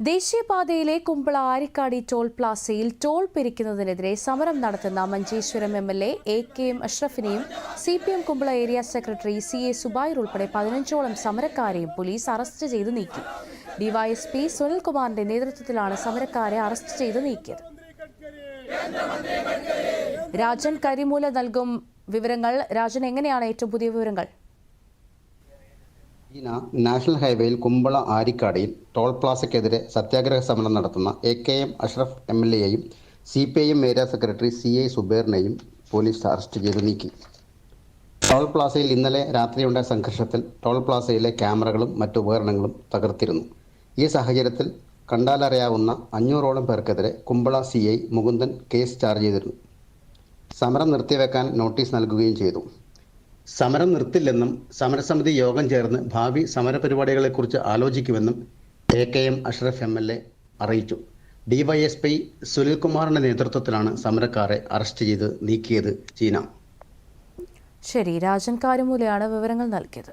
ദേശീയപാതയിലെ കുമ്പള ആരിക്കാടി ടോൾ പ്ലാസയിൽ ടോൾ പിരിക്കുന്നതിനെതിരെ സമരം നടത്തുന്ന Manjeshwaram M L A A K M അഷ്റഫിനെയും C P M Kumbala area secretary C A Subair ഉൾപ്പെടെ പതിനഞ്ചോളം സമരക്കാരെയും പോലീസ് അറസ്റ്റ് ചെയ്ത് നീക്കി. ഡിവൈഎസ്പി സുനിൽകുമാറിന്റെ നേതൃത്വത്തിലാണ് സമരക്കാരെ അറസ്റ്റ് ചെയ്ത് നീക്കിയത്. രാജൻ കരിമൂല നൽകും വിവരങ്ങൾ. രാജൻ എങ്ങനെയാണ് ഏറ്റവും പുതിയ വിവരങ്ങൾ? ചീന നാഷണൽ ഹൈവേയിൽ കുമ്പള ആരിക്കാടിയിൽ ടോൾ പ്ലാസയ്ക്കെതിരെ സത്യാഗ്രഹ സമരം നടത്തുന്ന A K M Ashraf M L എയെയും C P I M area secretary C I സുബേറിനെയും police arrest ചെയ്ത് നീക്കി. ടോൾ പ്ലാസയിൽ ഇന്നലെ രാത്രിയുണ്ടായ സംഘർഷത്തിൽ ടോൾ പ്ലാസയിലെ ക്യാമറകളും മറ്റു ഉപകരണങ്ങളും തകർത്തിരുന്നു. ഈ സാഹചര്യത്തിൽ കണ്ടാലറിയാവുന്ന അഞ്ഞൂറോളം പേർക്കെതിരെ Kumbala C I Mukundan case charge ചെയ്തിരുന്നു. സമരം നിർത്തിവെക്കാൻ നോട്ടീസ് നൽകുകയും ചെയ്തു. സമരം നിർത്തില്ലെന്നും സമരസമിതി യോഗം ചേർന്ന് ഭാവി സമരപരിപാടികളെക്കുറിച്ച് ആലോചിക്കുമെന്നും A K M Ashraf M L A അറിയിച്ചു. ഡിവൈഎസ്പി സുനിൽകുമാറിന്റെ നേതൃത്വത്തിലാണ് സമരക്കാരെ അറസ്റ്റ് ചെയ്ത് നീക്കിയത് ചീന. ശരി രാജൻ കാരുമൂലയാണ് വിവരങ്ങൾ നൽകിയത്.